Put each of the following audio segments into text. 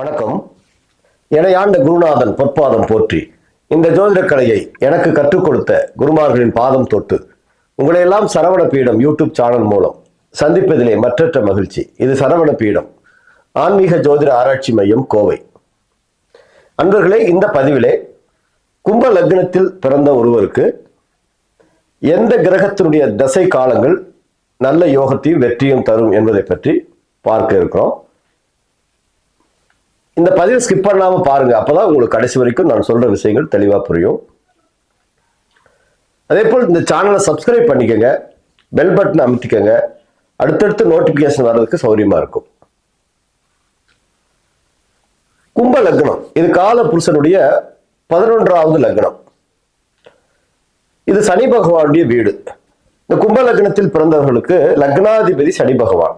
வணக்கம். இணையாண்ட குருநாதன் பொற்பாதம் போற்றி. இந்த ஜோதிட கலையை எனக்கு கற்றுக் கொடுத்த குருமார்களின் பாதம் தொட்டு உங்களையெல்லாம் சரவண பீடம் யூடியூப் சேனல் மூலம் சந்திப்பதிலே மற்றற்ற மகிழ்ச்சி. இது சரவண பீடம். ஆன்மீக ஜோதிட ஆராய்ச்சி மையம் கோவை. அன்பர்களே இந்த பதிவிலே கும்ப லக்னத்தில் பிறந்த ஒருவருக்கு எந்த கிரகத்தினுடைய தசை காலங்கள் நல்ல யோகத்தையும் வெற்றியும் தரும் என்பதை பற்றி பார்க்க இருக்கிறோம். இந்த பதிவை ஸ்கிப் பண்ணாம பாருங்க. அப்பதான் உங்களுக்கு கடைசி வரைக்கும் நான் சொல்ற விஷயங்கள் தெளிவாக புரியும். அதே போல் இந்த சேனலை சப்ஸ்கிரைப் பண்ணிக்கோங்க. பெல் பட்டன் அமைத்திக்கோங்க. அடுத்தடுத்து நோட்டிபிகேஷன் வர்றதுக்கு சௌகரியமாக இருக்கும். கும்ப லக்னம். இது கால புருஷனுடைய பதினொன்றாவது லக்னம். இது சனி பகவானுடைய வீடு. இந்த கும்ப லக்னத்தில் பிறந்தவர்களுக்கு லக்னாதிபதி சனி பகவான்.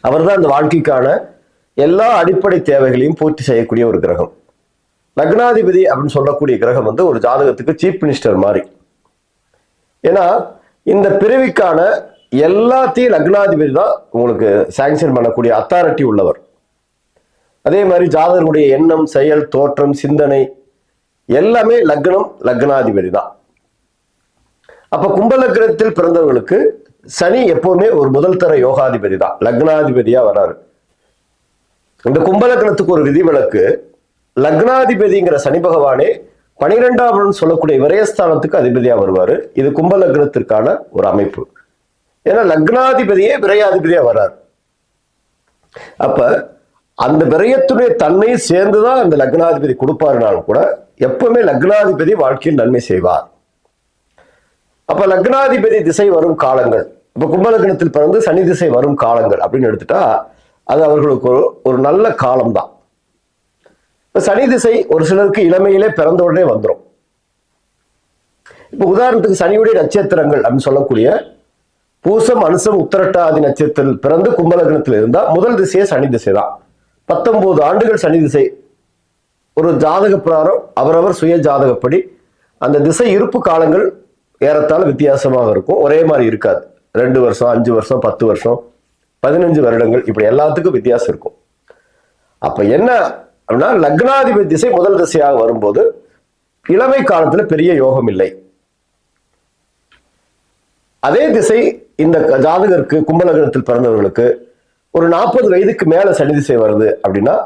அவர்தான் இந்த வாழ்க்கைக்கான எல்லா அடிப்படை தேவைகளையும் பூர்த்தி செய்யக்கூடிய ஒரு கிரகம். லக்னாதிபதி அப்படின்னு சொல்லக்கூடிய கிரகம் வந்து ஒரு ஜாதகத்துக்கு சீஃப் மினிஸ்டர் மாதிரி. ஏன்னா இந்த பிறவிக்கான எல்லாத்தையும் லக்னாதிபதி தான் உங்களுக்கு சாங்ஷன் பண்ணக்கூடிய அத்தாரிட்டி உள்ளவர். அதே மாதிரி ஜாதகருடைய எண்ணம் செயல் தோற்றம் சிந்தனை எல்லாமே லக்னம் லக்னாதிபதி தான். அப்ப கும்ப லக்னத்தில் பிறந்தவர்களுக்கு சனி எப்பவுமே ஒரு முதல் தர யோகாதிபதி தான். லக்னாதிபதியா வராரு. இந்த கும்பலக்கணத்துக்கு ஒரு விதிவிலக்கு லக்னாதிபதிங்கிற சனி பகவானே பனிரெண்டாம் சொல்லக்கூடிய விரயஸ்தானத்துக்கு அதிபதியா வருவாரு. இது கும்பலக்னத்திற்கான ஒரு அமைப்பு. ஏன்னா லக்னாதிபதியே விரையாதிபதியா வர்றார். அப்ப அந்த விரயத்துடைய தன்மை சேர்ந்துதான் அந்த லக்னாதிபதி கொடுப்பாருனாலும் கூட எப்பவுமே லக்னாதிபதி வாழ்க்கையில் நன்மை செய்வார். அப்ப லக்னாதிபதி திசை வரும் காலங்கள். இப்ப கும்பலக்னத்தில் பிறந்து சனி திசை வரும் காலங்கள் அப்படின்னு எடுத்துட்டா அது அவர்களுக்கு ஒரு ஒரு நல்ல காலம்தான். இப்ப சனி திசை ஒரு சிலருக்கு இளமையிலே பிறந்த உடனே வந்துடும் இப்ப உதாரணத்துக்கு சனியுடைய நட்சத்திரங்கள் அப்படின்னு சொல்லக்கூடிய பூசம் அனுசம் உத்தரட்டாதி நட்சத்திரத்தில் பிறந்து கும்பலகணத்தில் இருந்தால் முதல் திசையே சனி திசை தான் பத்தொன்பது ஆண்டுகள் சனி திசை. ஒரு ஜாதக பிரகாரம் அவரவர் சுய ஜாதகப்படி அந்த திசை இருப்பு காலங்கள் ஏறத்தாழ வித்தியாசமாக இருக்கும். ஒரே மாதிரி இருக்காது. ரெண்டு வருஷம் அஞ்சு வருஷம் பத்து வருஷம். பதினஞ்சு வருடங்கள் இப்படி எல்லாத்துக்கும் வித்தியாசம் இருக்கும். அப்ப என்ன அப்படின்னா லக்னாதிபதி திசை முதல் திசையாக வரும்போது இளமை காலத்துல பெரிய யோகம் இல்லை. அதே திசை இந்த ஜாதகருக்கு கும்பலகனத்தில் பிறந்தவர்களுக்கு ஒரு நாற்பது வயதுக்கு மேல சனி திசை வருது அப்படின்னா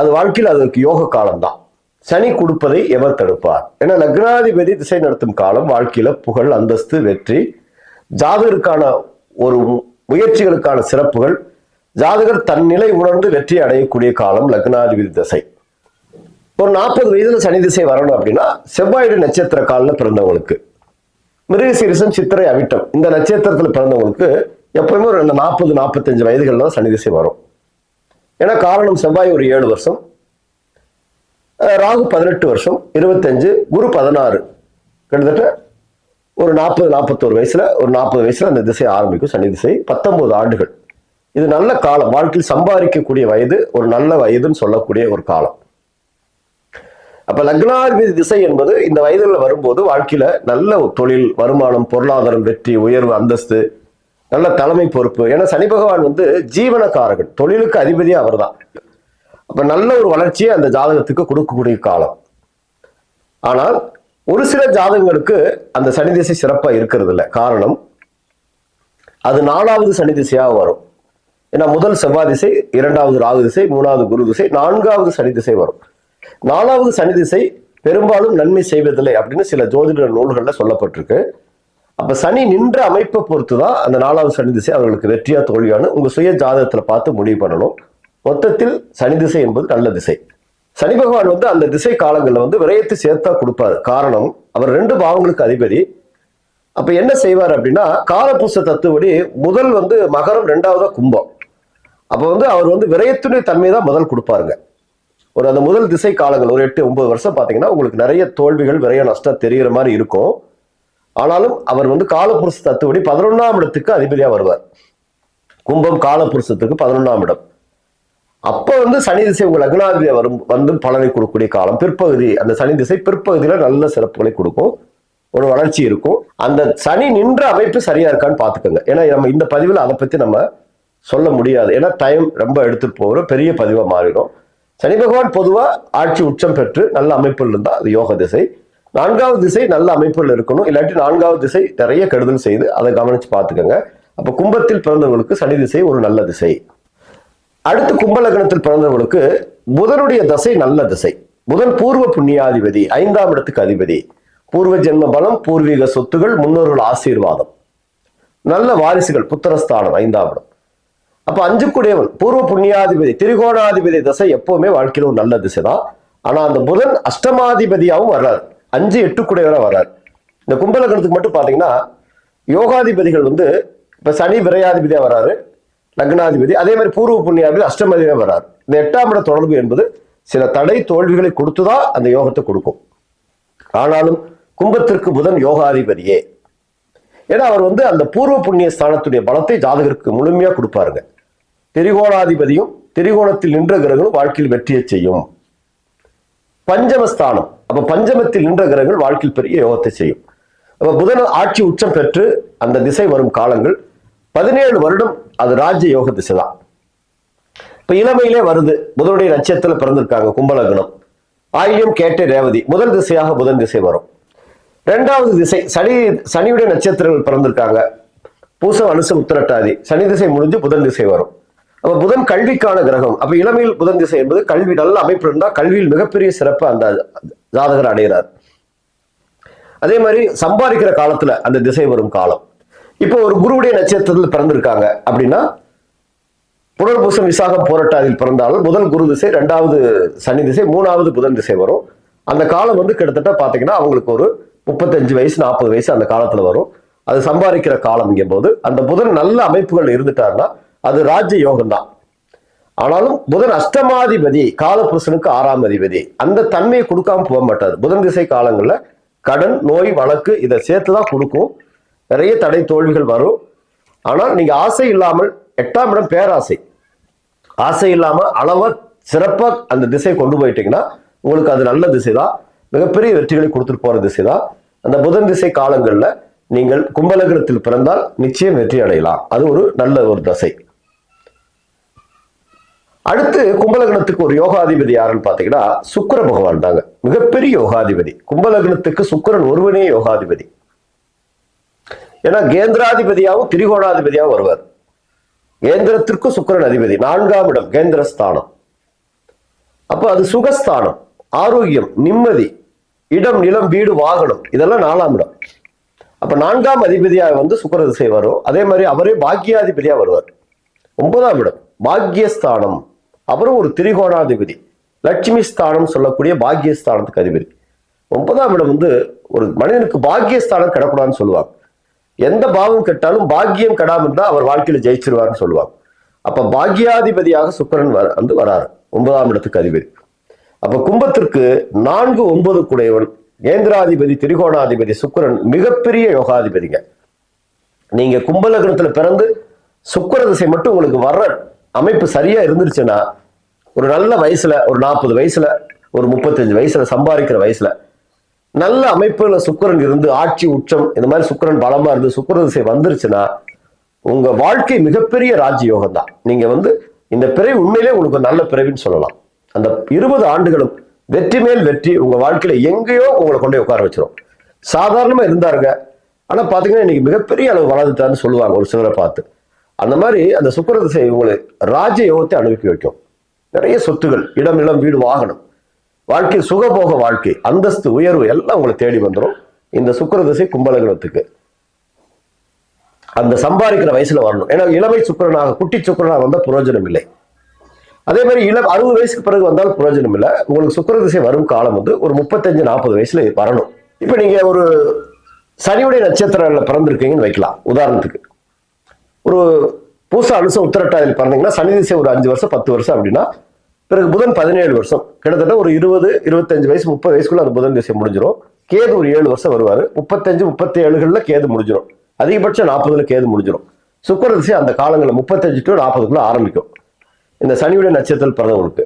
அது வாழ்க்கையில் அதற்கு யோக காலம்தான். சனி கொடுப்பதை எவர் தடுப்பார்? ஏன்னா லக்னாதிபதி திசை நடத்தும் காலம் வாழ்க்கையில புகழ் அந்தஸ்து வெற்றி ஜாதகருக்கான ஒரு முயற்சிகளுக்கான சிறப்புகள் ஜாதகர் தன்னிலை உணர்ந்து வெற்றி அடையக்கூடிய காலம் லக்னாதிபதி திசை. ஒரு நாற்பது வயதுல சனி திசை வரணும் அப்படின்னா செவ்வாயுடு நட்சத்திர காலில் பிறந்தவங்களுக்கு மிருகசீரிசம் சித்திரை அவிட்டம் இந்த நட்சத்திரத்தில் பிறந்தவங்களுக்கு எப்பவுமே ஒரு நாற்பது நாற்பத்தஞ்சு வயதுகளில் தான் சனி திசை வரும். ஏன்னா காரணம் செவ்வாய் ஒரு ஏழு வருஷம் ராகு பதினெட்டு வருஷம் இருபத்தஞ்சு குரு பதினாறு கிட்டத்தட்ட ஒரு நாற்பது நாற்பத்தோரு வயசுல ஒரு நாற்பது வயசுல அந்த திசை ஆரம்பிக்கும். சனி திசை பத்தொன்பது ஆண்டுகள். இது நல்ல காலம். வாழ்க்கையில் சம்பாதிக்கக்கூடிய வயது ஒரு நல்ல வயதுன்னு சொல்லக்கூடிய ஒரு காலம். அப்ப லக்னாதிபதி திசை என்பது இந்த வயதுல வரும்போது வாழ்க்கையில நல்ல ஒரு தொழில் வருமானம் பொருளாதாரம் வெற்றி உயர்வு அந்தஸ்து நல்ல தலைமை பொறுப்பு. ஏன்னா சனி பகவான் வந்து ஜீவனக்காரகன். தொழிலுக்கு அதிபதி அவர் தான் அப்ப நல்ல ஒரு வளர்ச்சியை அந்த ஜாதகத்துக்கு கொடுக்கக்கூடிய காலம். ஆனால் ஒரு சில ஜாதகங்களுக்கு அந்த சனி திசை சிறப்பாக இருக்கிறது இல்லை காரணம் அது நாலாவது சனி திசையாக வரும். ஏன்னா முதல் செவ்வாய் திசை இரண்டாவது ராகு திசை மூணாவது குரு திசை நான்காவது சனி திசை வரும். நாலாவது சனி திசை பெரும்பாலும் நன்மை செய்வதில்லை அப்படின்னு சில ஜோதிட நூல்களில் சொல்லப்பட்டிருக்கு. அப்போ சனி நின்ற அமைப்பை பொறுத்து தான் அந்த நாலாவது சனி திசை அவர்களுக்கு வெற்றியா தோல்வியானு உங்கள் சுய ஜாதகத்தில் பார்த்து முடிவு பண்ணணும். மொத்தத்தில் சனி திசை என்பது நல்ல திசை. சனி பகவான் வந்து அந்த திசை காலங்களில் வந்து விரயத்தை சேர்த்தா கொடுப்பாரு. காரணம் அவர் ரெண்டு பாவங்களுக்கு அதிபதி. அப்ப என்ன செய்வார் அப்படின்னா காலபுஷ தத்துவடி முதல் வந்து மகரம் ரெண்டாவதா கும்பம். அப்ப வந்து அவர் வந்து விரயத்துடைய தன்மை தான் முதல் கொடுப்பாருங்க. ஒரு அந்த முதல் திசை காலங்கள் ஒரு எட்டு ஒன்பது வருஷம் பார்த்தீங்கன்னா உங்களுக்கு நிறைய தோல்விகள் விரைய நஷ்டம் தெரிகிற மாதிரி இருக்கும். ஆனாலும் அவர் வந்து காலபுருஷ தத்துவடி பதினொன்றாம் இடத்துக்கு அதிபதியா வருவார். கும்பம் காலபுருஷத்துக்கு பதினொன்றாம் இடம். அப்போ வந்து சனி திசை உங்கள் லக்னாதிபதி வரும் வந்து பலனை கொடுக்கக்கூடிய காலம். பிற்பகுதி அந்த சனி திசை பிற்பகுதியில் நல்ல சிறப்புகளை கொடுக்கும். ஒரு வளர்ச்சி இருக்கும். அந்த சனி நின்ற அமைப்பு சரியா இருக்கான்னு பார்த்துக்கோங்க. ஏன்னா நம்ம இந்த பதிவில் அதை பற்றி நம்ம சொல்ல முடியாது. ஏன்னா டைம் ரொம்ப எடுத்துட்டு போகிற பெரிய பதிவாக மாறிடும். சனி பகவான் பொதுவாக ஆட்சி உச்சம் பெற்று நல்ல அமைப்பில் இருந்தால் அது யோக திசை. நான்காவது திசை நல்ல அமைப்பில் இருக்கணும். இல்லாட்டி நான்காவது திசை நிறைய கெடுதல் செய்து அதை கவனித்து பார்த்துக்கோங்க. அப்போ கும்பத்தில் பிறந்தவங்களுக்கு சனி திசை ஒரு நல்ல திசை. அடுத்து கும்பலகணத்தில் பிறந்தவர்களுக்கு புதனுடைய தசை நல்ல திசை. புதன் பூர்வ புண்ணியாதிபதி ஐந்தாம் இடத்துக்கு அதிபதி. பூர்வ ஜென்ம பலம் பூர்வீக சொத்துகள் முன்னோர்கள் ஆசீர்வாதம். நல்ல வாரிசுகள் புத்திரஸ்தானம் ஐந்தாம் இடம். அப்ப அஞ்சுக்குடையவன் பூர்வ புண்ணியாதிபதி திரிகோணாதிபதி தசை எப்பவுமே வாழ்க்கையில் ஒரு நல்ல திசை தான் ஆனா அந்த புதன் அஷ்டமாதிபதியாகவும் வர்றார். அஞ்சு எட்டு வர்றார். இந்த கும்பலகணத்துக்கு மட்டும் பாத்தீங்கன்னா யோகாதிபதிகள் வந்து இப்ப சனி விரையாதிபதியா வர்றாரு. லக்னாதிபதி அதே மாதிரி பூர்வ புண்ணியாவில் அஷ்டமதியுமே வர்றாரு. இந்த எட்டாம் இட தொடர்பு என்பது சில தடை தோல்விகளை கொடுத்துதான் அந்த யோகத்தை கொடுக்கும். ஆனாலும் கும்பத்திற்கு புதன் யோகாதிபதியே. ஏன்னா அவர் வந்து அந்த பூர்வ புண்ணிய ஸ்தானத்துடைய பலத்தை ஜாதகருக்கு முழுமையா கொடுப்பாருங்க. திரிகோணாதிபதியும் திரிகோணத்தில் நின்ற கிரகங்களும் வாழ்க்கையில் வெற்றியை செய்யும். பஞ்சமஸ்தானம் அப்ப பஞ்சமத்தில் நின்ற கிரகங்கள் வாழ்க்கையில் பெரிய யோகத்தை செய்யும். அப்ப புதன் ஆட்சி உச்சம் பெற்று அந்த திசை வரும் காலங்கள் பதினேழு வருடம் அது ராஜ்ய யோக திசை தான் இப்ப இளமையிலே வருது. புதனுடைய நட்சத்திரத்துல பிறந்திருக்காங்க கும்பலக்னம் ஆயில்யம் கேட்டே ரேவதி முதல் திசையாக புதன் திசை வரும். ரெண்டாவது திசை சனி சனியுடைய நட்சத்திரங்கள் பிறந்திருக்காங்க. பூசம் அனுசம் உத்திரட்டாதி. சனி திசை முடிஞ்சு புதன் திசை வரும். அப்ப புதன் கல்விக்கான கிரகம். அப்ப இளமையில் புதன் திசை என்பது கல்வி நல்ல அமைப்பு இருந்தால் கல்வியில் மிகப்பெரிய சிறப்பு அந்த ஜாதகர் அடைகிறார். அதே மாதிரி சம்பாதிக்கிற காலத்துல அந்த திசை வரும் காலம். இப்போ ஒரு குருவுடைய நட்சத்திரத்தில் பிறந்திருக்காங்க அப்படின்னா புனர்பூசம் விசாகம் போராட்டாதில் பிறந்தாலும் முதல் குரு திசை ரெண்டாவது சனி திசை மூணாவது புதன் திசை வரும். அந்த காலம் வந்து கிட்டத்தட்ட பார்த்தீங்கன்னா அவங்களுக்கு ஒரு முப்பத்தஞ்சு வயசு நாற்பது வயசு அந்த காலத்துல வரும். அது சம்பாதிக்கிற காலம் போது அந்த புதன் நல்ல அமைப்புகள் இருந்துட்டாருன்னா அது ராஜ்ய யோகம் தான். ஆனாலும் புதன் அஷ்டமாதிபதி காலபுருஷனுக்கு ஆறாம் அதிபதி அந்த தன்மையை கொடுக்காம போக மாட்டார். புதன் திசை காலங்களில் கடன் நோய் வழக்கு இதை சேர்த்து தான் கொடுக்கும். நிறைய தடை தோல்விகள் வரும். ஆனால் நீங்கள் ஆசை இல்லாமல் எட்டாம் இடம் பேராசை. ஆசை இல்லாமல் அளவாக சிறப்பாக அந்த திசையை கொண்டு போயிட்டீங்கன்னா உங்களுக்கு அது நல்ல திசை தான் மிகப்பெரிய வெற்றிகளை கொடுத்துட்டு போகிற திசை தான் அந்த புதன் திசை காலங்களில் நீங்கள் கும்பலகணத்தில் பிறந்தால் நிச்சயம் வெற்றி அடையலாம். அது ஒரு நல்ல ஒரு தசை. அடுத்து கும்பலகணத்துக்கு ஒரு யோகாதிபதி யாருன்னு பார்த்தீங்கன்னா சுக்கர பகவான் தாங்க. மிகப்பெரிய யோகாதிபதி. கும்பலகணத்துக்கு சுக்கிரன் ஒருவனே யோகாதிபதி. ஏன்னா கேந்திராதிபதியாகவும் திரிகோணாதிபதியாகவும் வருவார். கேந்திரத்திற்கும் சுக்கரன் அதிபதி நான்காம் இடம் கேந்திரஸ்தானம். அப்போ அது சுகஸ்தானம் ஆரோக்கியம் நிம்மதி இடம் நிலம் வீடு வாகனம் இதெல்லாம் நாலாம் இடம். அப்போ நான்காம் அதிபதியாக வந்து சுக்கர திசை வரும் அதே மாதிரி அவரே பாக்கியாதிபதியாக வருவார். ஒன்பதாம் இடம் பாக்கியஸ்தானம். அவரும் ஒரு திரிகோணாதிபதி லட்சுமி ஸ்தானம் சொல்லக்கூடிய பாக்கியஸ்தானத்துக்கு அதிபதி. ஒன்பதாம் இடம் வந்து ஒரு மனிதனுக்கு பாக்கியஸ்தானம் கிடக்கூடாதுன்னு சொல்லுவாங்க. எந்த பாவம் கெட்டாலும் பாக்கியம் கெடாமல் இருந்தால் அவர் வாழ்க்கையில ஜெயிச்சிருவார்னு சொல்லுவாங்க. அப்ப பாக்கியாதிபதியாக சுக்கிரன் வர வந்து வராரு. ஒன்பதாம் இடத்துக்கு அதிபதி. அப்ப கும்பத்திற்கு நான்கு ஒன்பது குடையவன் கேந்திராதிபதி திரிகோணாதிபதி சுக்கிரன் மிகப்பெரிய யோகாதிபதிங்க. நீங்க கும்பலகணத்துல பிறந்து சுக்கர திசை மட்டும் உங்களுக்கு வர்ற அமைப்பு சரியா இருந்துருச்சுன்னா ஒரு நல்ல வயசுல ஒரு நாற்பது வயசுல ஒரு முப்பத்தஞ்சு வயசுல சம்பாதிக்கிற வயசுல நல்ல அமைப்புல சுக்கரன் இருந்து ஆட்சி உச்சம் இந்த மாதிரி சுக்கரன் பலமா இருந்து சுக்கர திசை வந்துருச்சுன்னா உங்க வாழ்க்கை மிகப்பெரிய ராஜயோகம் தான் நீங்க வந்து இந்த பிறவி உண்மையிலே உங்களுக்கு நல்ல பிறவின்னு சொல்லலாம். அந்த இருபது ஆண்டுகளும் வெற்றி மேல் வெற்றி உங்க வாழ்க்கையில எங்கேயோ உங்களை கொண்டு உட்கார வச்சிரும். சாதாரணமா இருந்தாருங்க. ஆனா பாத்தீங்கன்னா இன்னைக்கு மிகப்பெரிய அளவு வளர்ந்துட்டான்னு சொல்லுவாங்க ஒரு சிலரை பார்த்து. அந்த மாதிரி அந்த சுக்கர திசை உங்களை ராஜ யோகத்தை அனுப்பி வைக்கும். நிறைய சொத்துகள் இடம் நிலம் வீடு வாகனம். வாழ்க்கை சுகபோக வாழ்க்கை அந்தஸ்து உயர்வு எல்லாம் உங்களை தேடி வந்துடும் இந்த சுக்கர திசை கும்பலகணத்துக்கு. அந்த சம்பாதிக்கிற வயசுல வரணும். ஏன்னா இளமை சுக்கரனாக குட்டி சுக்கரனாக வந்தால் பிரயோஜனம் இல்லை. அதே மாதிரி இளம் அறுபது வயசுக்கு பிறகு வந்தால் பிரயோஜனம் இல்லை. உங்களுக்கு சுக்கர திசை வரும் காலம் வந்து ஒரு முப்பத்தஞ்சு நாற்பது வயசுல வரணும். இப்போ நீங்க ஒரு சனியுடைய நட்சத்திரங்களில் பிறந்திருக்கீங்கன்னு வைக்கலாம். உதாரணத்துக்கு. ஒரு பூச அனுசம் உத்திரட்டாதியில் பிறந்தீங்கன்னா சனி திசை ஒரு அஞ்சு வருஷம் பத்து வருஷம் அப்படின்னா பிறகு புதன் பதினேழு வருஷம். கிட்டத்தட்ட ஒரு இருபது இருபத்தஞ்சு வயசு முப்பது வயசுக்குள்ள அந்த புதன் திசை முடிஞ்சிடும் கேது ஒரு ஏழு வருஷம் வருவார். முப்பத்தஞ்சு முப்பத்தி ஏழுகளில் கேது முடிஞ்சிடும் அதிகபட்சம் நாற்பதுல கேது முடிஞ்சிடும் சுக்கிர திசை அந்த காலங்களில் முப்பத்தஞ்சு டு நாற்பதுக்குள்ள ஆரம்பிக்கும். இந்த சனியுடைய நட்சத்திரத்தில் பிறந்தவங்களுக்கு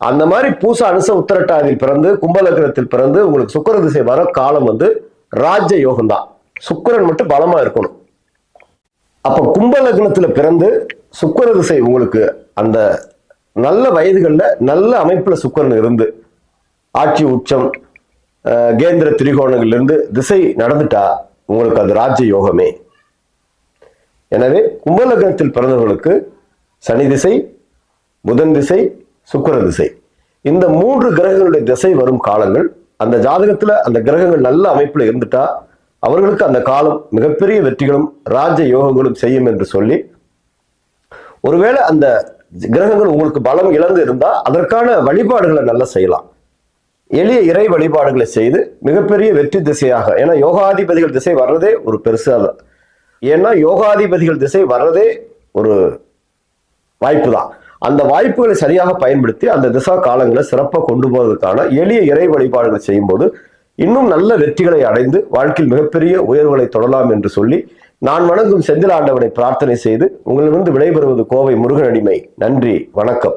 அந்த மாதிரி பூச அனுச உத்தரட்டாதியில் பிறந்து கும்பலக்கரத்தில் பிறந்து உங்களுக்கு சுக்கிர திசை வர காலம் வந்து ராஜ்ய யோகம் தான். சுக்கிரன் மட்டும் பலமா இருக்கணும். அப்ப கும்ப லக்னத்துல பிறந்து சுக்கர திசை உங்களுக்கு அந்த நல்ல வயதுகளில் நல்ல அமைப்பில் சுக்கரன் இருந்து ஆட்சி உச்சம் கேந்திர திரிகோணங்கள்லேருந்து திசை நடந்துட்டா உங்களுக்கு அது ராஜ்ய யோகமே. எனவே கும்பலக்னத்தில் பிறந்தவர்களுக்கு சனி திசை புதன் திசை சுக்கிர திசை. இந்த மூன்று கிரகங்களுடைய திசை வரும் காலங்கள் அந்த ஜாதகத்தில் அந்த கிரகங்கள் நல்ல அமைப்பில் இருந்துட்டா அவர்களுக்கு அந்த காலம் மிகப்பெரிய வெற்றிகளும் ராஜ யோகங்களும் செய்யும் என்று சொல்லி ஒருவேளை அந்த கிரகங்கள் உங்களுக்கு பலம் இழந்து இருந்தால் அதற்கான வழிபாடுகளை நல்லா செய்யலாம். எளிய இறை வழிபாடுகளை செய்து மிகப்பெரிய வெற்றி திசையாக ஏன்னா யோகாதிபதிகள் திசை வர்றதே ஒரு பெருசாக தான். ஏன்னா யோகாதிபதிகள் திசை வர்றதே ஒரு வாய்ப்பு தான். அந்த வாய்ப்புகளை சரியாக பயன்படுத்தி அந்த திசா காலங்களை சிறப்பாக கொண்டு போவதற்கான எளிய இறை வழிபாடுகளை செய்யும்போது இன்னும் நல்ல வெற்றிகளை அடைந்து வாழ்க்கையில் மிகப்பெரிய உயர்வுகளை தொடலாம் என்று சொல்லி நான் வணங்கும் செந்தில் ஆண்டவனை பிரார்த்தனை செய்து உங்களிடமிருந்து விடைபெறுவது கோவை முருகன் அடிமை நன்றி வணக்கம்.